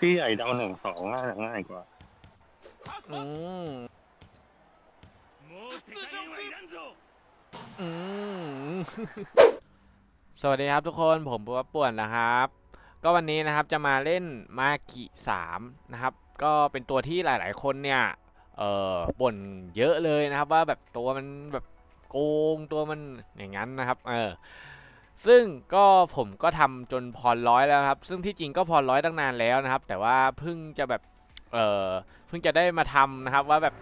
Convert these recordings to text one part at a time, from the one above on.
พี่ใหญ่ดาวหนึ่งสองง่ายง่ายกว่าสวัสดีครับทุกคนผมปุ๊บป่วนนะครับ ก็วันนี้นะครับจะมาเล่นมากิสามนะครับ ก็เป็นตัวที่หลาย ๆ คนเนี่ยเอ่อบ่นเยอะเลยนะครับว่าแบบตัวมันแบบโกงตัวมันอย่างนั้นนะครับ เออ ซึ่งก็ผมก็ทำจนพรร้อยแล้วครับ ซึ่งที่จริงก็พรร้อยตั้งนานแล้วนะครับ แต่ว่าเพิ่งจะแบบเออเพิ่งจะได้มาทำนะครับว่าแบบ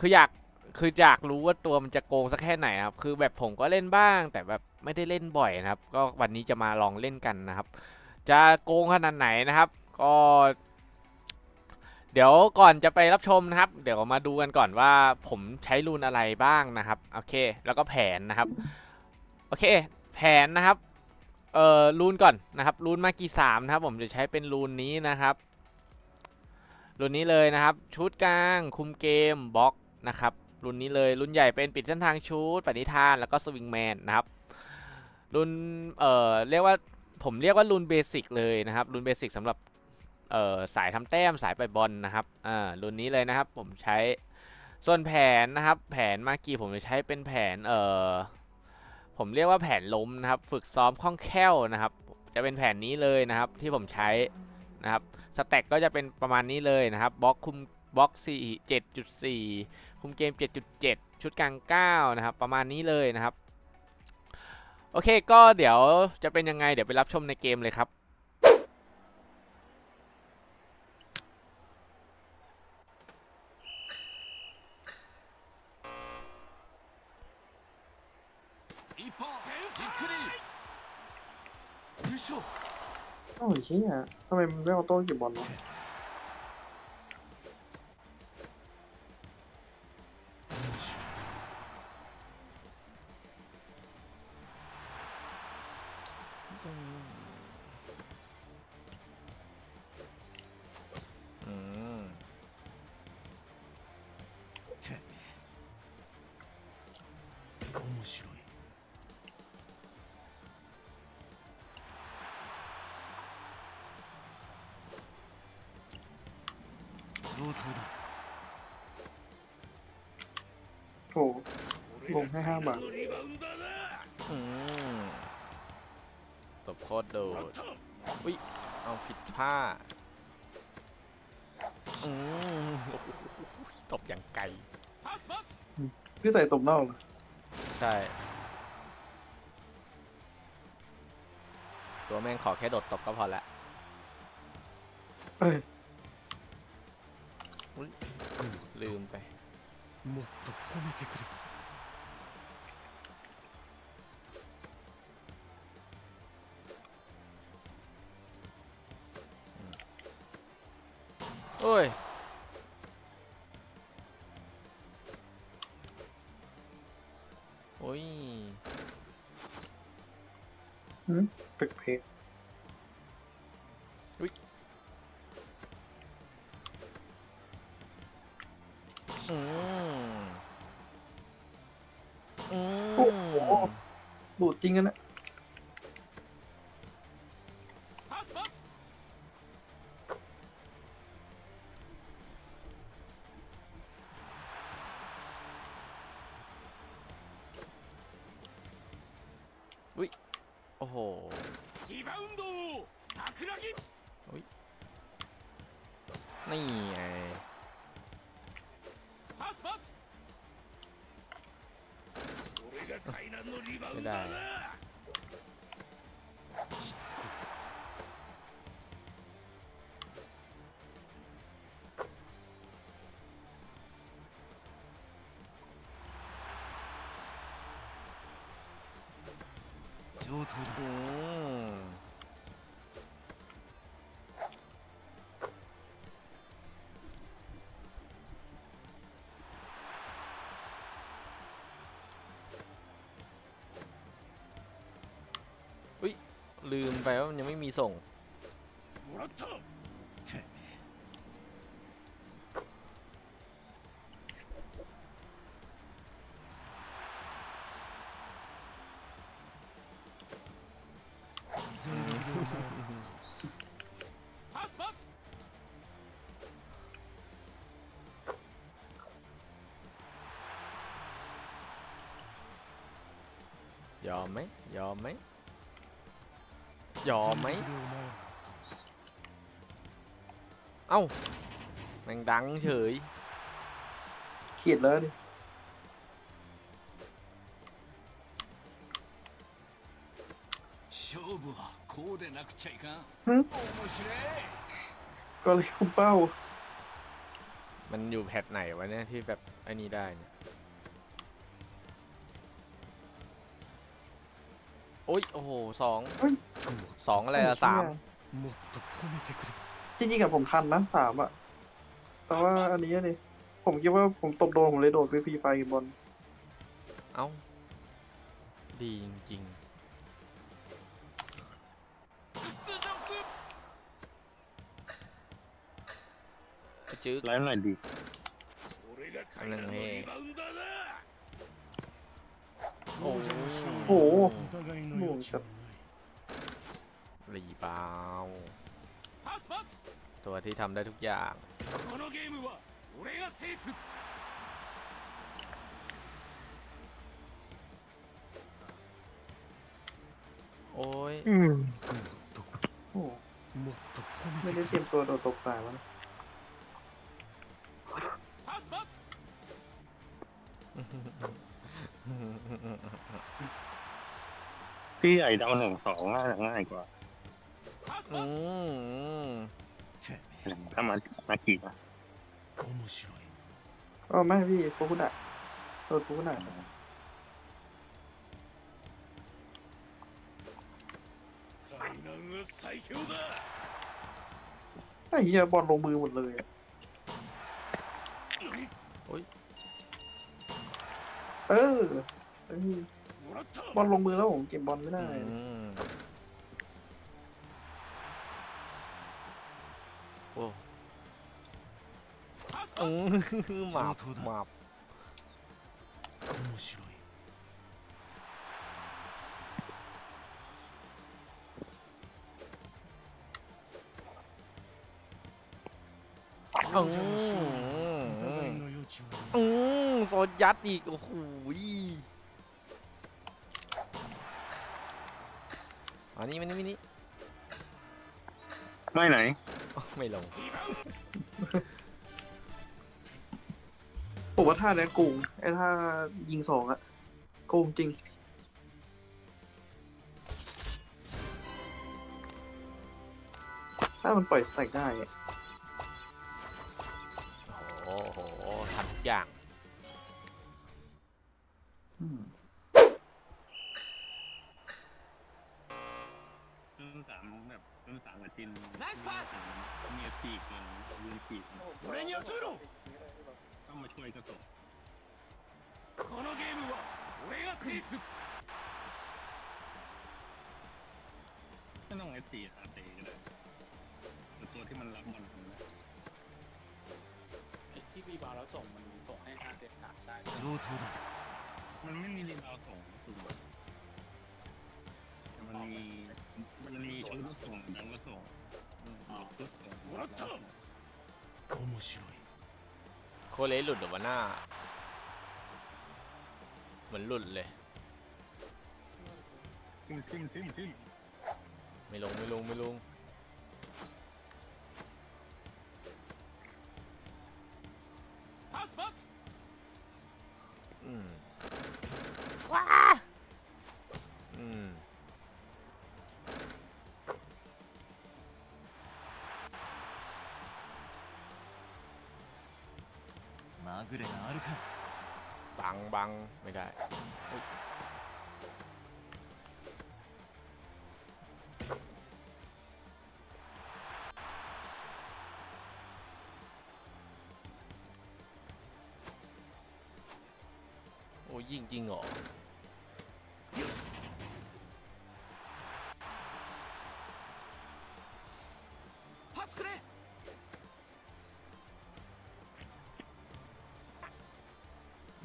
คืออยากคืออยากรู้ว่าตัวมันจะโกงสักแค่ไหนครับ คือแบบผมก็เล่นบ้าง แต่แบบไม่ได้เล่นบ่อยนะครับ ก็วันนี้จะมาลองเล่นกันนะครับ จะโกงขนาดไหนนะครับ ก็ เดี๋ยวก่อนจะไปรับชมนะครับ เดี๋ยวมาดูกันก่อนว่าผมใช้รูนอะไรบ้างนะครับ โอเค แล้วก็แผนนะครับ โอเค แผนนะครับเอ่อรูนก่อนนะครับรูนมากี่สามนะครับผมจะใช้เป็นรูนนี้นะครับรุ่นนี้เลยนะครับ ชุดกลางคุมเกมบล็อกนะครับรุ่นนี้เลยรุ่นใหญ่เป็นปิดเส้นทางชุดปณิธานแล้วก็สวิงแมนนะครับรุ่นเอ่อเรียกว่าผมเรียกว่ารุ่นเบสิกเลยนะครับรุ่นเบสิกสำหรับเอ่อสายทำแต้มสายไปบอลนะครับอ่ารุ่นนี้เลยนะครับผมใช้ส่วนแผนนะครับ แผนมากี้ผมจะใช้เป็นแผนเอ่อ ผมเรียกว่าแผนล้มนะครับ ฝึกซ้อมคล่องแคล่วนะครับ จะเป็นแผนนี้เลยนะครับที่ผมใช้นะครับสแต็กก็จะเป็นประมาณนี้เลยนะครับบล็อกคุมบล็อก4 7.4 คุมเกม 7.7 ชุดกลาง 9 นะครับ ประมาณนี้เลยนะครับ โอเคก็เดี๋ยวจะเป็นยังไงเดี๋ยวไปรับชมในเกมเลยครับ 一本じっくり優勝 โอ้ยเฮียทำไมมันไม่เอาโต้เก็บบอลวะ อืม て面白い 上等だ โอ้ลงให้ห้าบาท リバウンドだ อืมตบโคตรโดด อุ้ย เอาผิดท่า อืมโอ้โหตบอย่างไกล パスパス พี่ใส่ตบนอกเหรอ ใช่ ตัวแม่งขอแค่โดดตบก็พอละ เอ้ย ลืมไป もっと褒めてくれ โอ้ย โอ้ย หืมเป๊ก อื จริงกันนะ パスパス โอ้โห リバウンド王桜木 นี่ไง が階段のリバウンドだ。しつこだ ลืมไปว่ามันยังไม่มีส่งยอมไหมยอมไหม ยอมไหมเอ้าแม่งดังเฉย ขีดแล้วดิ 勝負はこうでなくちゃいかん หึ 面白い ก็เลยคุมเป้า มันอยู่แพทไหนวะเนี่ยที่แบบไอ้นี่ได้เนี่ย โอ้ยโอ้โหสอง เฮ้ย สองอะไรละสาม もっと褒めてくれ จริงๆกับผมทันนะสามอะแต่ว่าอันนี้นี่ผมคิดว่าผมตบโดนผมเลยโดดไปฟรีไฟกับบอล เอ้า ดีจริงๆไปจื้อ ไลฟ์หน่อยดี 俺があのねリバウンダーだ โอ้โหหครับรีบาว ตัวที่ทำได้ทุกอย่าง โอ้ย อืมโอ้ไม่ได้เตรียมตัวโดดตกสายมั พี่ใหญ่ดาวหนึ่งสองง่ายง่ายกว่าอืมถ้ามามากี่อะก็ไม่พี่โคกุนะเออโคกุนะไอ้เหี้ยบอลลงมือหมดเลยโอ้ยเออ บอลลงมือแล้วผมเก็บบอลไม่ได้ อืมโอ้ パスパ อื ス มหมาบหมาบ 面白い อื 王者の勝利に疑い ม の余地はない อืมโซนยัดอีก โอ้โห ยอันนี้มันนี่มินี่ไม่ไหนไม่ลง ผมว่าท่าเนี้ยโกงไอ้ท่ายิงสองอะโกงจริง ถ้ามันปล่อยสแต็กได้อะโอ้โหทำทุกอย่าง รุ่นสามกับจิน ナイスパス เงียบปีกเกินยืนปีก 俺に集めろ ต้องมาช่วยก็ตก このゲームは俺が制す ไม่ต้องไอตีอาเตก็ได้แต่ตัวที่มันรับบอลทำได้ ไอ้ที่รีบาวแล้วส่งมันส่งให้ห้าเซตตัดได้ 上等だ มันไม่มีรีบาวส่งถูกไหมแต่มันมี มันมีชุดก็ส่งดังก็ส่งอืมชุดส่ง もらった面白い โคเลสหลุดหรือว่าหน้า เหมือนหลุดเลย ทิมทิมทิมทิม ไม่ลง ไม่ลง ไม่ลง パスパス อืม まぐれがあるか บังบังไม่ได้อุ๊ยโอ้ยยิงจริงเหรอ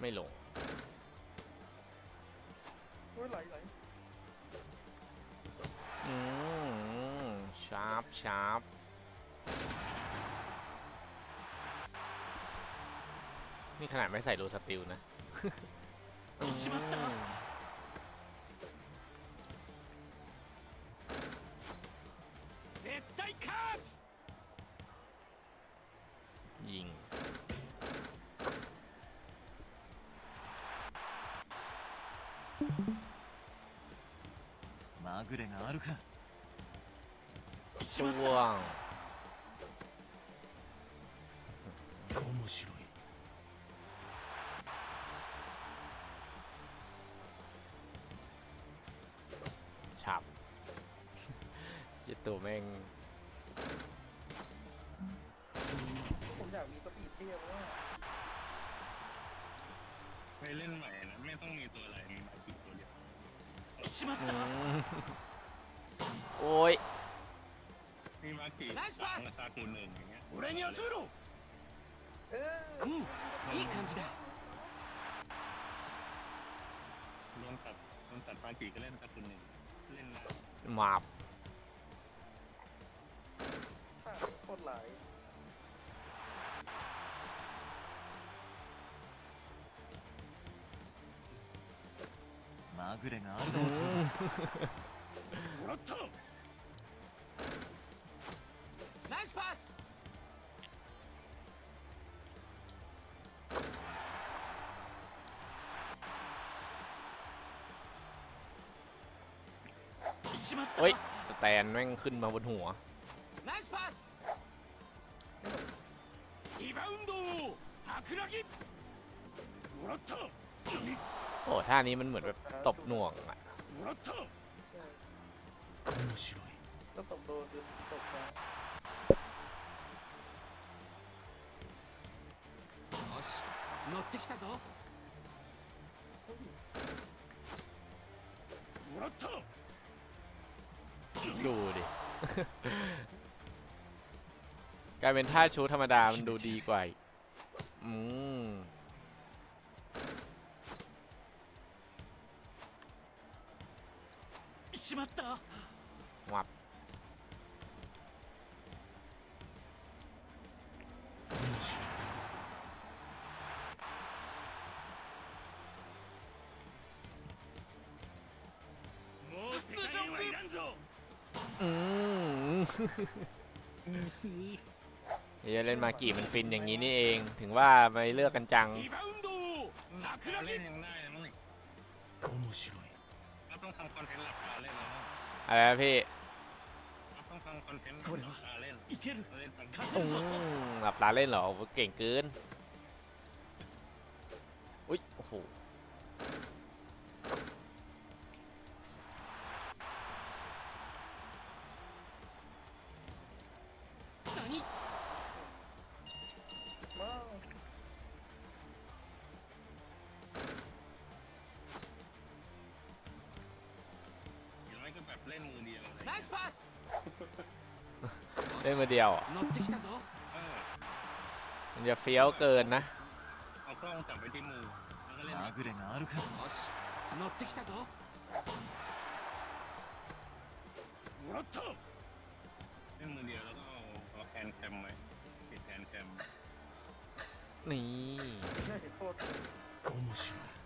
ไม่ลงโอ้ยไหลไหลอืมร์ปชาร์ปนี่ขนาดไม่ใส่โลสติลนะ อืม まぐれがあるか ช่วง 面白い ฉับ เชี่ยตัวแม่ง ผมอยากมีสปีดเทียบว่า ไปเล่นใหม่นะไม่ต้องมีตัวอะไร โอ้ย มีมากิ ナイス สา パ มรา ス คาคูณหนึ่งอย่างเงี้ย 俺に集めろ เออ うんいい感じだ โดนตัดโดนตัดมากิก็เล่นราคาคูณหนึ่งเล่นนะ มาบ ถ้าโคตรหลาย まぐれがある อื のを取る ม もらったナイスパス しまった เฮ้ย สแตนแม่งขึ้นมาบนหัว ナイスパスリバウンドを桜木もらった โอ้ท่านี้มันเหมือนแบบตบหน่วงอะ もらった 面白い ก็ตบโดนคือตบมา よし乗ってきたぞもらった ดูดิ กลายเป็นท่าชูธรรมดา มันดูดีกว่าอีกอืม しまった วับ 面白い もう手加減はいらんぞ อืม เฮียเล่นมากี่มันฟินอย่างนี้นี่เอง ถึงว่าไปเลือกกันจัง リバウンドを หลับ 桜 ตาเล่น 木 ยังได้นะมั้งนี่ 面白い เรา ต้องทำคอนเทนต์หลักฐานเล่นแล้วนะอะไรพี่ต้องทำคอนเทนต์หลักฐาเล่นอืมหลับตาเล่นเหรอเก่งเกิน อุ้ย โอ้โห เล่นมาเดียวอะ 乗ってきたぞ เออ มันจะเฟี้ยวเกินนะ เอากล้องจับไว้ที่มือแล้วก็เล่น まぐれがあるかよし乗ってきたぞもらった เล่นมือเดียวแล้วก็เอาเอาแฮนด์แคมไว้ติดแฮนด์แคม นี่ โคตร 面白い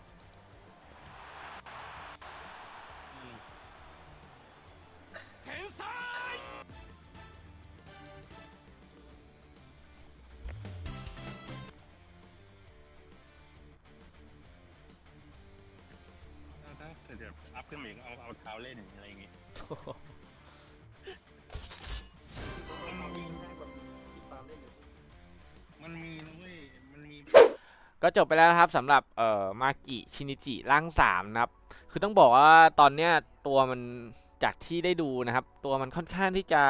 ขึ้นมาอีกเอาเอาเท้าเล่นอะไรอย่างงี้มันมีง่ายกว่าติดตามได้เลยมันมีนะเว้ยมันมี ก็จบไปแล้วนะครับสำหรับเอ่อมากิชินิจิร่างสามนะครับ คือต้องบอกว่าตอนเนี้ยตัวมันจากที่ได้ดูนะครับ ตัวมันค่อนข้างที่จะ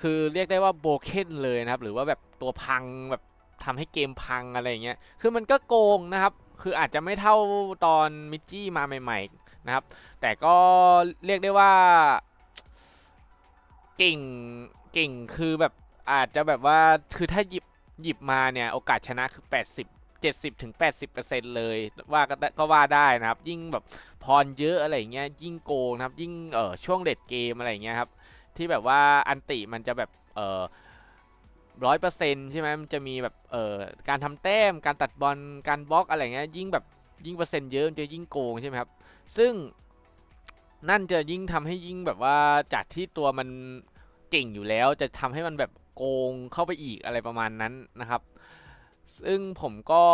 คือเรียกได้ว่าโบเคนเลยนะครับ หรือว่าแบบตัวพังแบบทำให้เกมพังอะไรอย่างเงี้ย คือมันก็โกงนะครับ คืออาจจะไม่เท่าตอนมิจจี้มาใหม่ๆ นะครับ แต่ก็เรียกได้ว่าเก่งเก่งคือแบบอาจจะแบบว่าคือถ้าหยิบหยิบมาเนี่ย โอกาสชนะคือ 80 70ถึง80%เลยว่าก็ก็ว่าได้นะครับ ยิ่งแบบพรเยอะอะไรเงี้ยยิ่งโกงนะครับ ยิ่งเออช่วงเด็ดเกมอะไรเงี้ยครับ ที่แบบว่าอันติมันจะแบบเออร้อยเปอร์เซ็นต์ใช่ไหมมันจะมีแบบเอ่อการทำแต้ม การตัดบอล การบล็อกอะไรเงี้ยยิ่งแบบยิ่งเปอร์เซ็นต์เยอะมันจะยิ่งโกงใช่ไหมครับ ซึ่งนั่นจะยิ่งทำให้ยิ่งแบบว่าจากที่ตัวมันเก่งอยู่แล้วจะทำให้มันแบบโกงเข้าไปอีกอะไรประมาณนั้นนะครับ ซึ่งผมก็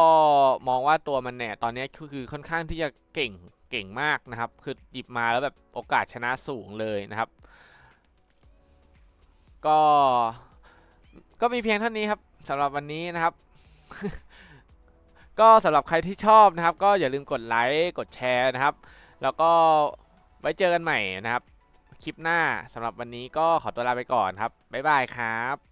มองว่าตัวมันเนี่ยตอนนี้คือคือค่อนข้างที่จะเก่งเก่งมากนะครับ คือหยิบมาแล้วแบบโอกาสชนะสูงเลยนะครับ ก็ก็มีเพียงเท่านี้ครับสำหรับวันนี้นะครับ ก็สำหรับใครที่ชอบนะครับ ก็อย่าลืมกดไลค์กดแชร์นะครับ แล้วก็ไว้เจอกันใหม่นะครับ คลิปหน้าสำหรับวันนี้ก็ขอตัวลาไปก่อนครับ บ๊ายบายครับ